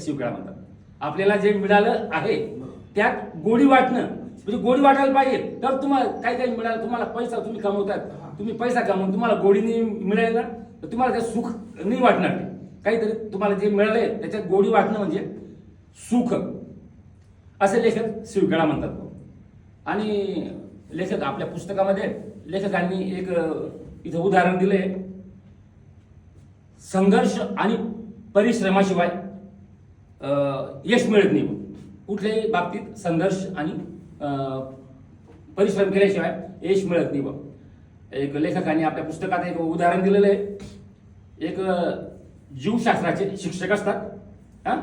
शिवखेळा म्हणतात आपल्याला जे मिळालं आहे त्यात गोडी वाटणं म्हणजे गोडी वाटायला पाहिजे. तर तुम्हाला काही काही मिळालं तुम्हाला पैसा तुम्ही कमवतात. तुम्ही पैसा कमवून तुम्हाला गोडीने मिळेल ना? तर तुम्हाला ते सुख नाही वाटणार. काहीतरी तुम्हाला जे मिळालंय त्याच्यात गोडी वाटणं म्हणजे सुख. असे लेखक शिवखेळा म्हणतात. आणि लेखक आपल्या पुस्तकामध्ये लेखकांनी एक इथं उदाहरण दिलंय. संघर्ष आणि परिश्रमाशिवाय यश मिळत नाही कुठल्याही बाबतीत संघर्ष आणि परिश्रम केल्याशिवाय यश मिळत नाही बघ एक लेखकाने आपल्या पुस्तकात एक उदाहरण दिलेलं आहे. एक जीवशास्त्राचे शिक्षक असतात. हा?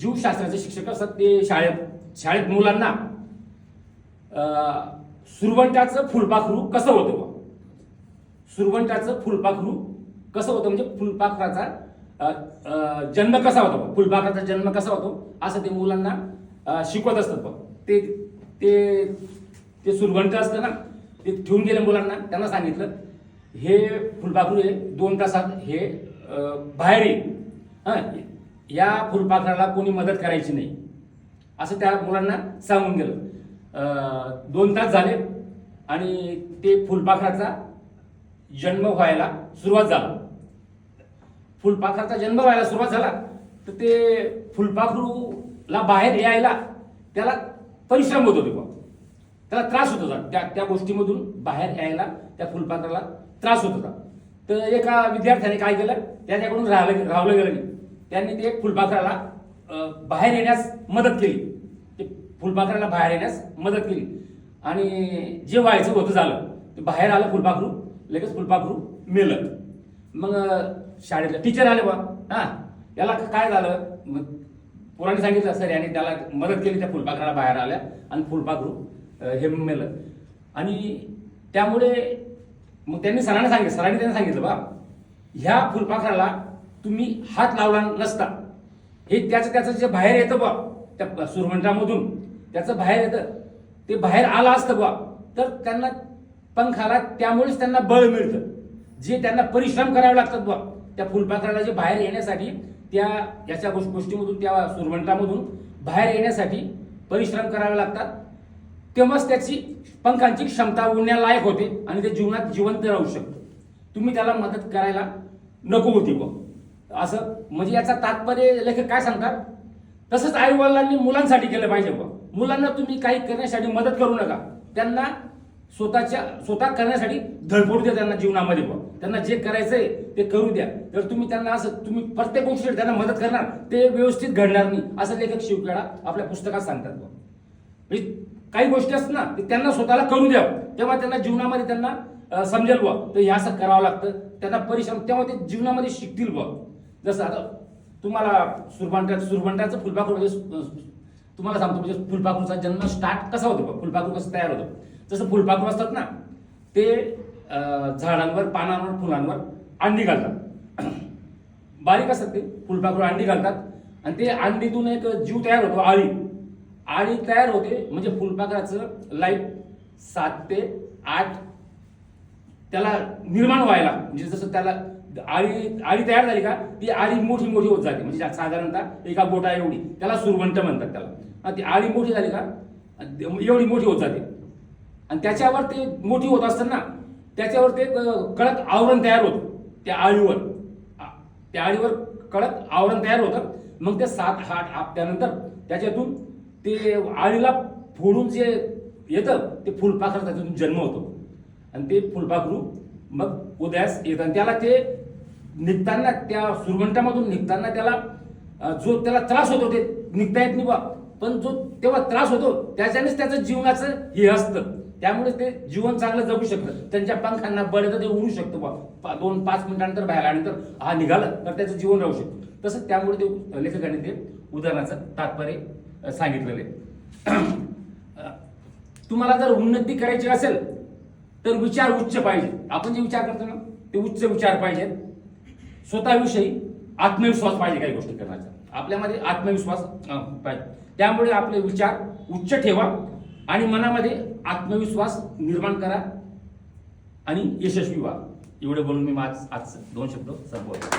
जीवशास्त्राचे शिक्षक असतात ते शाळेत शाळेत मुलांना सुरवंटाचं फुलपाखरू कसं होतं सुरवंटाचं फुलपाखरू कसं होतं? म्हणजे फुलपाखराचा जन्म कसा होतो फुलबागाचा फुलपाखराचा जन्म कसा होतो? असं ते मुलांना शिकवत असतात बघ. ते ते ते सुरवंट असतं ना ते ठेवून गेले मुलांना. त्यांना सांगितलं हे फुलपाखरू हे दोन तासात हे बाहेर येईल या फुलपाखराला कोणी मदत करायची नाही. असं त्या मुलांना सांगून गेलं. दोन तास झाले आणि ते फुलपाखराचा जन्म व्हायला सुरुवात झाला. फुलपाखराचा जन्म व्हायला सुरुवात झाला तर ते फुलपाखरूला बाहेर यायला त्याला परिश्रम होत होते बा त्याला त्रास होत होता. त्या त्या गोष्टीमधून बाहेर यायला त्या फुलपाखराला त्रास होत होता. तर एका विद्यार्थ्याने काय केलं त्याच्याकडून राहिलं राहवलं गेलं नाही. त्यांनी ते फुलपाखराला बाहेर येण्यास मदत केली. ते फुलपाखराला बाहेर येण्यास मदत केली. आणि जे व्हायचं होतं झालं ते बाहेर आलं फुलपाखरू लगेच फुलपाखरू मेलं. मग शाळेतले. टीचर आले बा हा. याला काय झालं? मग पोरांनी सांगितलं सर याने त्याला मदत केली त्या फुलपाखराला बाहेर आल्या आणि फुलपाखरू हे मेलं. आणि त्यामुळे मग त्यांनी सरांना सांगितलं सरांनी त्यांना सांगितलं बा ह्या फुलपाखराला तुम्ही हात लावला नसता. हे त्याचं त्याचं जे बाहेर येतं बा त्या सुरवंटामधून त्याचं बाहेर येतं ते बाहेर आलं असतं बा तर त्यांना पंखाला त्यामुळेच त्यांना बळ मिळतं. जे त्यांना परिश्रम करावे लागतात बा त्या फुलपाखराला जे बाहेर येण्यासाठी त्या याच्या गोष्ट- गोष्टीमधून त्या सुरवंटामधून बाहेर येण्यासाठी परिश्रम करावे लागतात. तेव्हाच त्याची पंखांची क्षमता उडण्यालायक होते आणि ते जीवनात जिवंत राहू शकतो. तुम्ही त्याला मदत करायला नको होती ब असं म्हणजे याचा तात्पर्य लेखक काय सांगतात? तसंच आईवडिलांनी मुलांसाठी केलं पाहिजे ब मुलांना तुम्ही काही करण्यासाठी मदत करू नका. त्यांना स्वतःच्या स्वतः करण्यासाठी धडपडू द्या त्यांना जीवनामध्ये बघ त्यांना जे करायचंय ते करू द्या. तर तुम्ही त्यांना असं तुम्ही प्रत्येक गोष्टीसाठी त्यांना मदत करणार ते व्यवस्थित घडणार नाही असं लेखक शिवखेडा आपल्या पुस्तकात सांगतात म्हणजे काही गोष्टी असतात ना ते त्यांना स्वतःला करू द्या. तेव्हा त्यांना जीवनामध्ये त्यांना समजेल बुवा. तर हे असं करावं लागतं. त्यांना परिश्रम तेव्हा ते जीवनामध्ये शिकतील बुवा. जसं आता तुम्हाला सुरबंटा सुरबंटाचं फुलपाखरू म्हणजे तुम्हाला सांगतो म्हणजे फुलपाखरूचा जन्म स्टार्ट कसा होतो बा फुलपाखरू कसं तयार होतं? जसं फुलपाखरू असतात ना ते झाडांवर पानांवर फुलांवर अंडी घालतात. बारीक असतात ते फुलपाखरू अंडी घालतात. आणि ते अंडीतून एक जीव तयार होतो आळी. आळी तयार होते म्हणजे फुलपाखराचं लाईफ सात ते आठ त्याला निर्माण व्हायला. म्हणजे जसं त्याला आळी आळी तयार झाली का ती आळी मोठी मोठी होत जाते. म्हणजे साधारणतः एका बोटा एवढी त्याला सुरवंट म्हणतात त्याला. ती आळी मोठी झाली का एवढी मोठी होत जाते. आणि त्याच्यावर ते मोठी होत असताना त्याच्यावर ते कडक आवरण तयार होतं. त्या आळीवर. त्या आळीवर कडक आवरण तयार होतं. मग ते सात आठ आप त्यानंतर त्याच्यातून ते आळीला फोडून जे येतं ते फुलपाखर त्याच्यातून जन्म होतो. आणि ते फुलपाखरू मग उदयास येतं आणि त्याला ते निघताना त्या सुरवंटामधून निघताना त्याला जो त्याला त्रास होतो ते निघता येत नाही बा. पण जो तेव्हा त्रास होतो त्याच्यानेच त्याचं जीवनाचं हे असतं. त्यामुळे ते जीवन चांगलं जगू शकतं. त्यांच्या पंखांना बळ येतं ते उडू शकतं बा दोन पाच मिनिटांनंतर बाहेर आल्यानंतर हा निघाला तर त्याचं जीवन राहू शकतं. तसं त्यामुळे ते लेखकाने ते उदाहरणाचं तात्पर्य सांगितलेलं आहे. तुम्हाला जर उन्नती करायची असेल तर विचार उच्च पाहिजे. आपण जे विचार करतो ना ते उच्च विचार पाहिजेत. स्वतःविषयी आत्मविश्वास पाहिजे काही गोष्टी करण्याचा. आपल्यामध्ये आत्मविश्वास पाहिजे. त्यामुळे आपले विचार उच्च ठेवा आणि मनामध्ये आत्मविश्वास निर्माण करा आणि यशस्वी व्हा. एवढं बोलून मी आज आज दोन शब्द संपवतो.